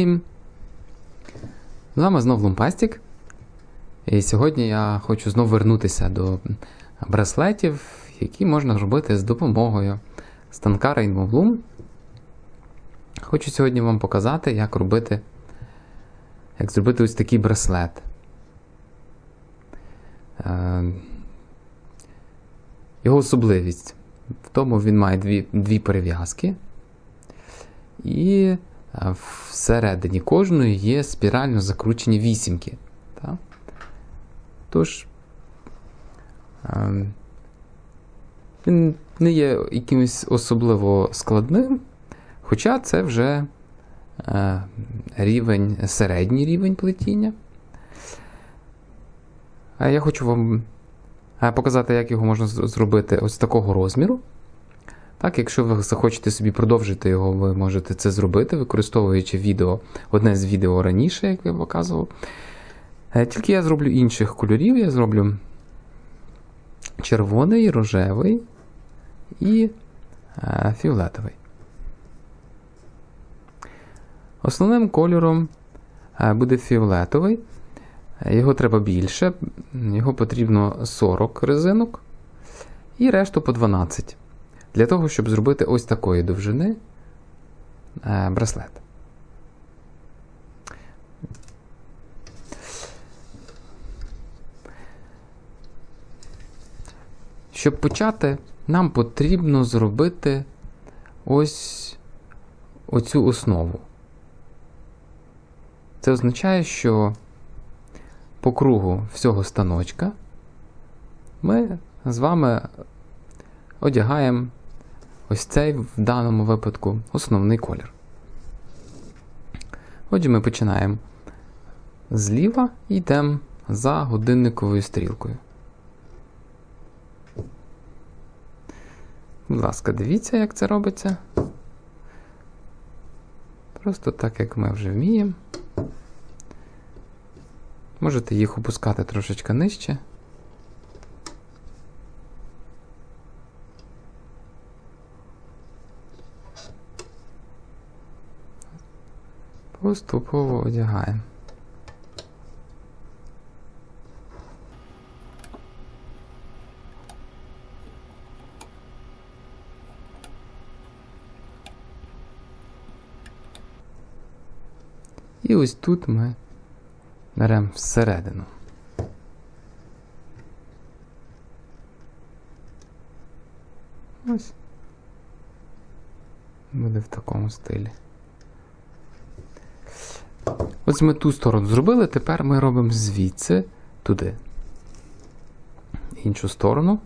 Всім! З вами знову Лумпастік. І сьогодні я хочу знову вернутися до браслетів, які можна робити з допомогою станка Rainbow Bloom. Хочу сьогодні вам показати, як робити, як зробити ось такий браслет. Е, Його особливість в тому він має дві, дві перев'язки. І всередині кожної є спірально закручені вісімки. Так? Тож, він не є якимось особливо складним, хоча це вже рівень, середній рівень плетіння. А я хочу вам показати, як його можна зробити ось такого розміру. Так, якщо ви захочете собі продовжити його, ви можете це зробити, використовуючи відео, одне з відео раніше, як я показував. Е, тільки я зроблю інших кольорів, я зроблю червоний, рожевий і е, фіолетовий. Основним кольором е, буде фіолетовий. Його треба більше, його потрібно 40 резинок і решту по 12 для того, щоб зробити ось такої довжини е, браслет. Щоб почати, нам потрібно зробити ось оцю основу. Це означає, що по кругу всього станочка ми з вами одягаємо ось цей в даному випадку основний колір. Отже, ми починаємо зліва і йдемо за годинниковою стрілкою. Будь ласка, дивіться, як це робиться. Просто так, як ми вже вміємо. Можете їх опускати трошечки нижче. Поступово одягаємо. І ось тут ми беремо всередину. Ось. Буде в такому стилі. Ось ми ту сторону зробили, тепер ми робимо звідси туди. Іншу сторону.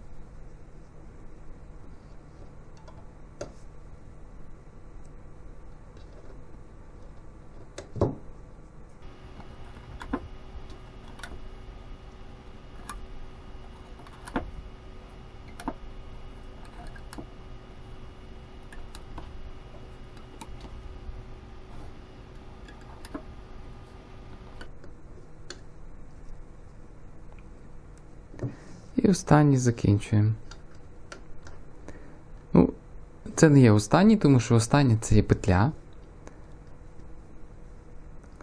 І останній закінчуємо. Ну, Це не є останній, тому що останній це є петля.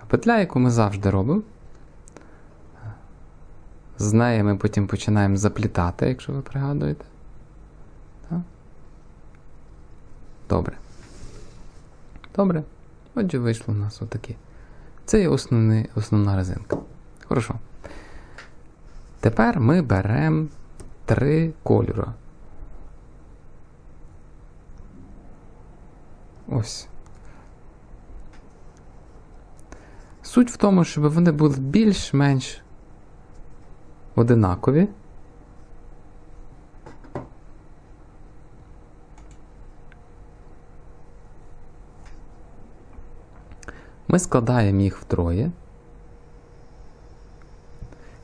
А петля, яку ми завжди робимо. З нею ми потім починаємо заплітати, якщо ви пригадуєте. Добре. Добре. Отже, вийшло у нас отакі. Це є основний, основна резинка. Хорошо. Тепер ми беремо три кольори. Ось. Суть в тому, щоб вони були більш-менш одинакові. Ми складаємо їх втроє.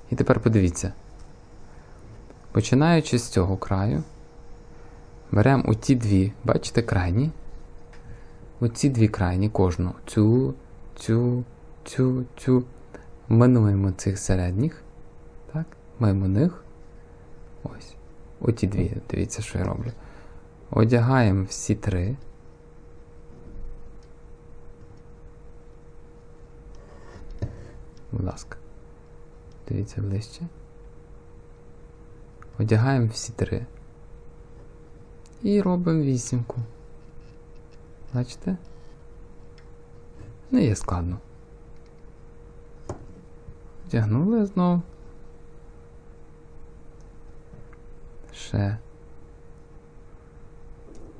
І тепер подивіться. Починаючи з цього краю, беремо оті дві, бачите, крайні. Оці дві крайні кожну. Цю, цю, цю, цю. Минуємо цих середніх. Так, Мимо них. Ось. Оті дві. Дивіться, що я роблю. Одягаємо всі три. будь ласка. Дивіться ближче. Одягаємо всі три. І робимо вісімку. Бачите? Не є складно. Вдягнули знову. Ще.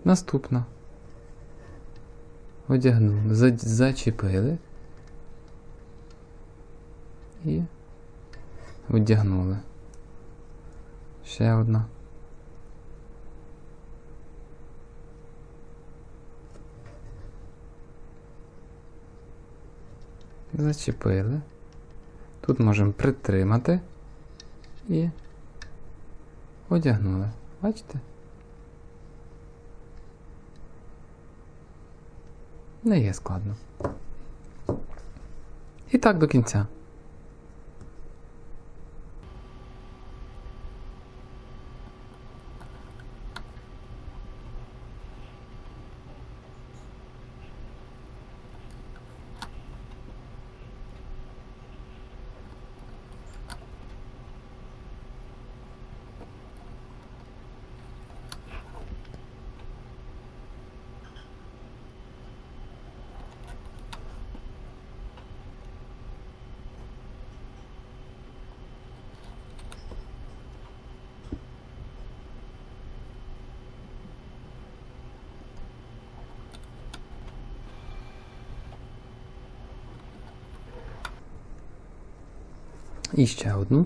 Наступна. Одягнули. За- Зачепили. І одягнули. Ще одна. Зачепили. Тут можемо притримати і одягнули. Бачите? Не є складно. І так до кінця. І ще одну.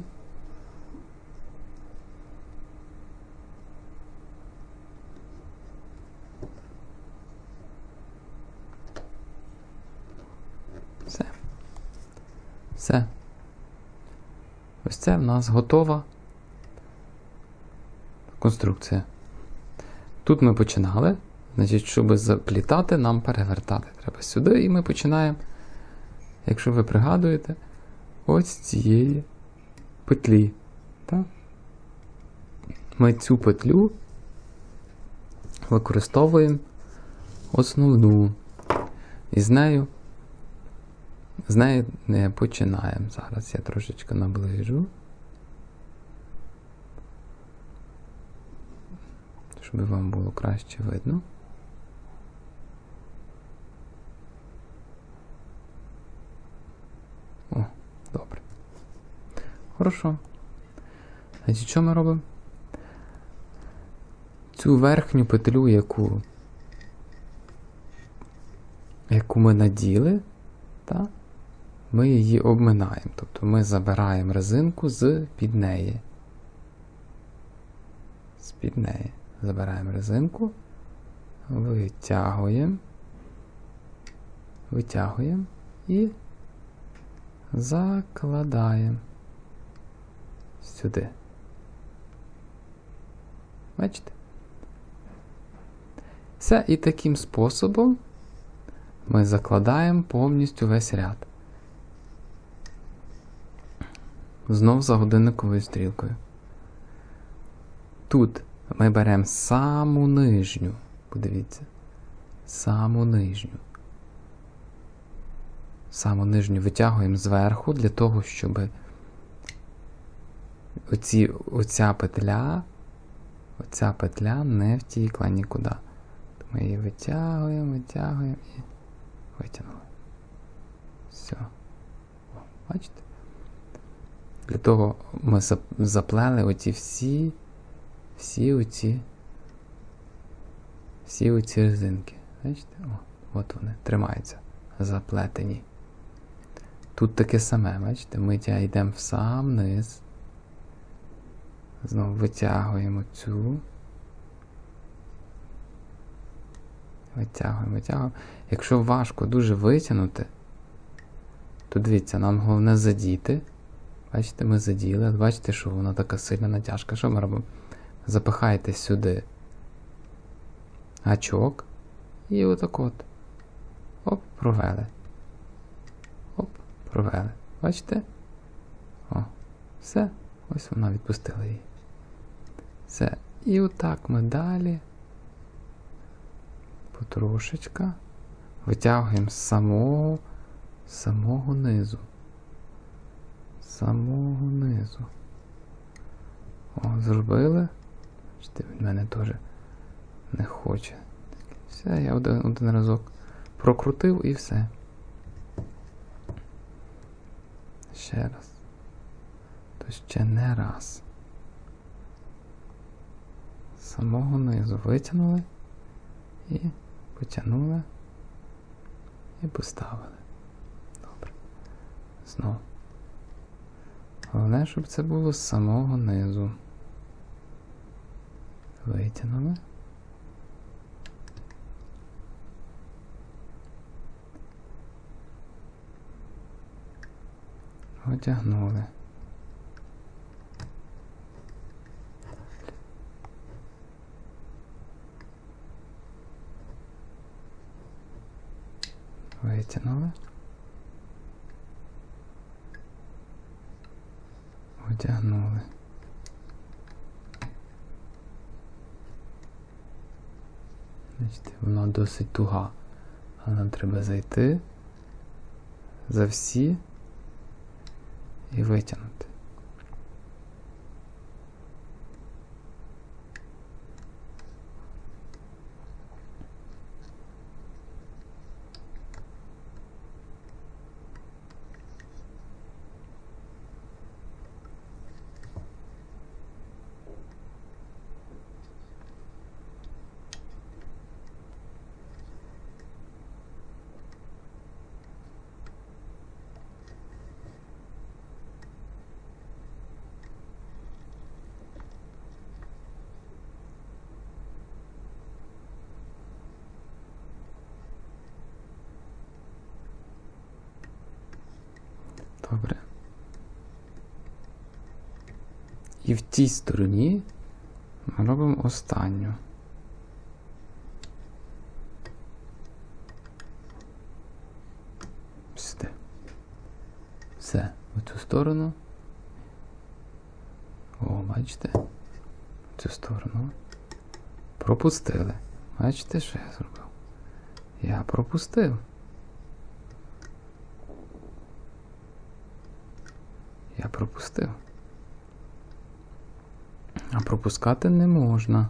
Все. Все. Ось це в нас готова конструкція. Тут ми починали. Значить, щоб заплітати, нам перевертати. Треба сюди, і ми починаємо. Якщо ви пригадуєте, ось цієї петлі. Так? Ми цю петлю використовуємо основну. І з нею з нею не починаємо. Зараз я трошечки наближу. Щоб вам було краще видно. Добре. Хорошо. Значить, що ми робимо? Цю верхню петлю, яку яку ми наділи, та, ми її обминаємо. Тобто ми забираємо резинку з під неї. З під неї. Забираємо резинку, витягуємо, витягуємо і закладаємо сюди. Бачите? Все, і таким способом ми закладаємо повністю весь ряд. Знов за годинниковою стрілкою. Тут ми беремо саму нижню, подивіться, саму нижню. Саму нижню витягуємо зверху для того, щоб оці, оця петля, оця петля не втікла нікуди. Ми її витягуємо, витягуємо і витягнули. Все. О, бачите? Для того ми заплели оці всі, всі оці, всі оці резинки. Бачите? О, от вони тримаються, заплетені. Тут таке саме, бачите, ми йдемо в сам низ. Знову витягуємо цю. Витягуємо, витягуємо. Якщо важко дуже витягнути, то дивіться, нам головне задіти. Бачите, ми заділи. Бачите, що вона така сильна натяжка. Що ми робимо? Запихаєте сюди гачок. І отак от. Оп, провели. Провели. Бачите? О, все. Ось вона відпустила її. Все. І отак ми далі. Потрошечка. Витягуємо з самого, самого низу. з самого низу. О, зробили. Бачите, він мене теж не хоче. Все, я один, один разок прокрутив і все. Ще раз. То ще не раз. З самого низу витягнули і потягнули і поставили. Добре. Знову. Головне, щоб це було з самого низу. Витягнули. Одягнули. Витягнули. Одягнули. Бачите, воно досить туга. Але нам треба зайти за всі і витягнути. Добре. І в тій стороні ми робимо останню. Сюди. Все, в цю сторону. О, бачите? В цю сторону. Пропустили. Бачите, що я зробив? Я пропустив. Я пропустив. А пропускати не можна.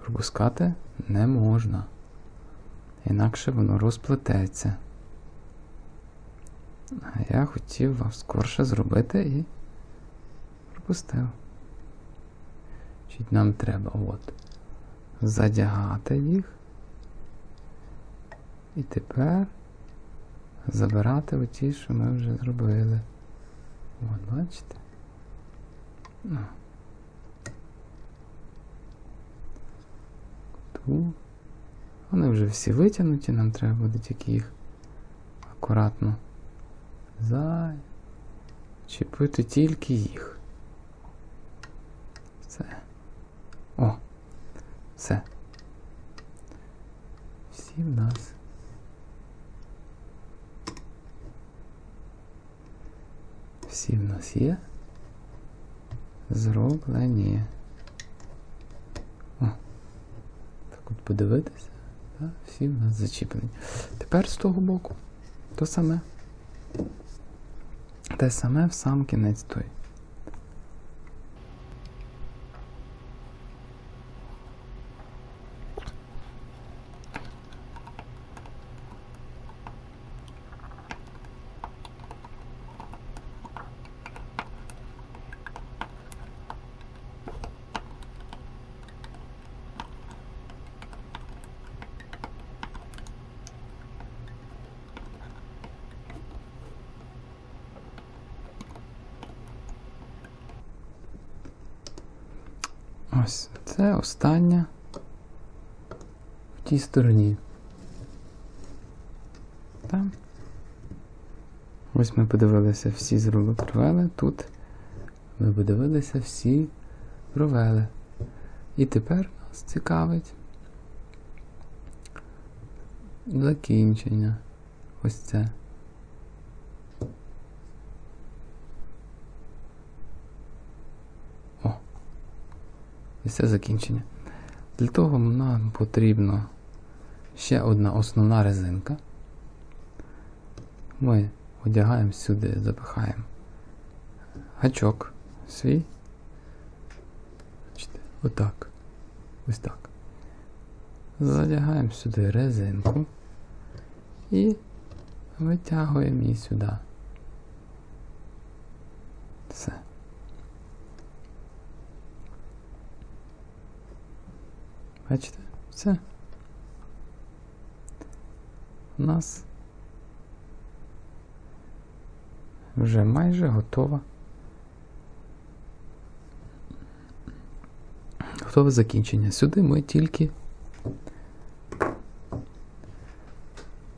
Пропускати не можна. Інакше воно розплететься. А я хотів вам скорше зробити і пропустив. Чуть нам треба от задягати їх. І тепер забирати оті, що ми вже зробили. От, бачите? Ну. Вони вже всі витягнуті, нам треба буде тільки їх акуратно зачепити тільки їх. Все. О! Все. Всі в нас. Всі в нас є. Зроблені. О, так от подивитися. Так, всі в нас зачіплені. Тепер з того боку. То саме. Те саме в сам кінець той. Ось це остання в тій стороні. Там. Ось ми подивилися, всі зробили провели. Тут ми подивилися, всі провели. І тепер нас цікавить закінчення. Ось це. І це закінчення. Для того нам потрібно ще одна основна резинка. ми одягаємо сюди, запихаємо гачок свій. Отак. Ось так. Задягаємо сюди резинку і витягуємо її сюди. Все. Бачите? Все. У нас вже майже готова. Готове закінчення. Сюди ми тільки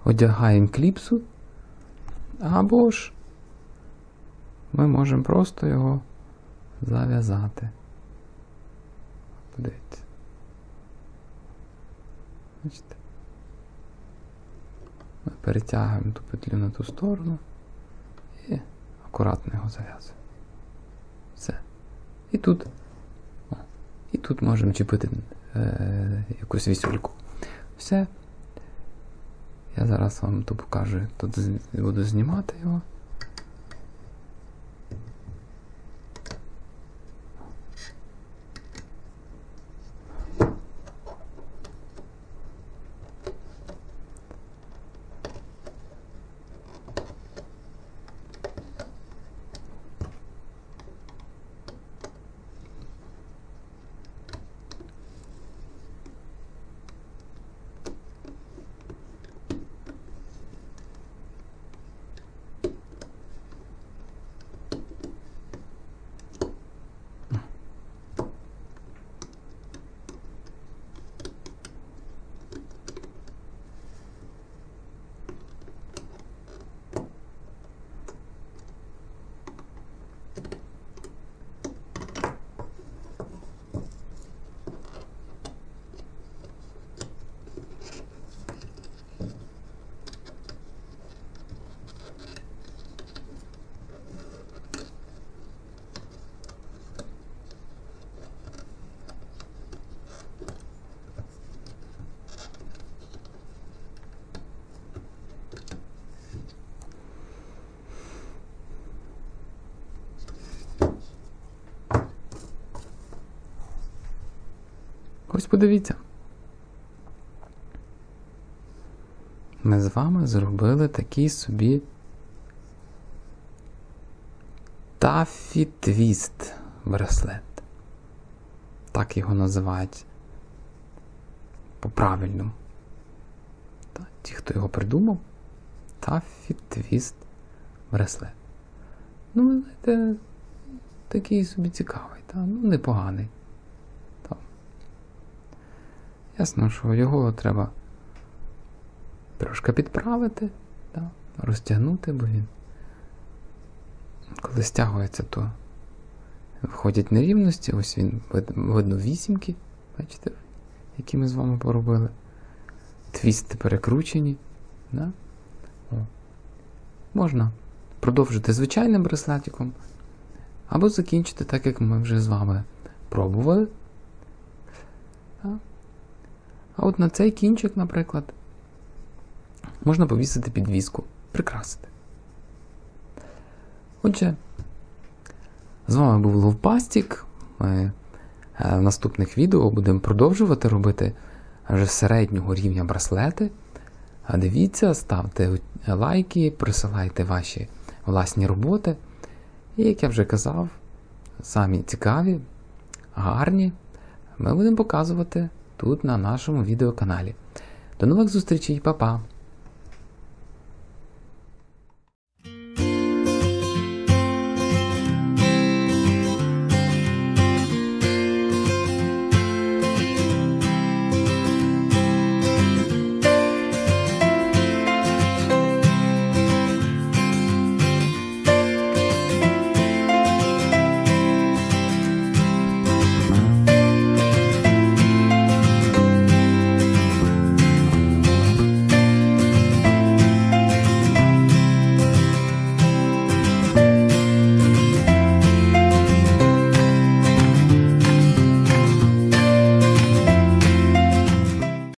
одягаємо кліпсу, або ж ми можемо просто його зав'язати. Подивіться. Бачите? Ми перетягуємо ту петлю на ту сторону і акуратно його зав'язуємо. Все. І тут. І тут можемо чіпити е, якусь вісюльку. Все. Я зараз вам тут покажу, як тут буду знімати його. Ось подивіться. Ми з вами зробили такий собі Тафі Твіст браслет. Так його називають по-правильному. Ті, хто його придумав, Тафі Твіст браслет. Ну, ви знаєте, такий собі цікавий, та? ну непоганий. Ясно, що його треба трошки підправити, да, розтягнути, бо він, коли стягується, то виходять нерівності. Ось він видно вісімки, бачите, які ми з вами поробили. Твісти перекручені. Да? О. Можна продовжити звичайним браслетиком, або закінчити так, як ми вже з вами пробували. А от на цей кінчик, наприклад, можна повісити підвіску, прикрасити. Отже, з вами був Ловпастік. Ми е, в наступних відео будемо продовжувати робити вже середнього рівня браслети. Дивіться, ставте лайки, присилайте ваші власні роботи. І, як я вже казав, самі цікаві, гарні, ми будемо показувати тут на нашому відеоканалі. До нових зустрічей, па-па!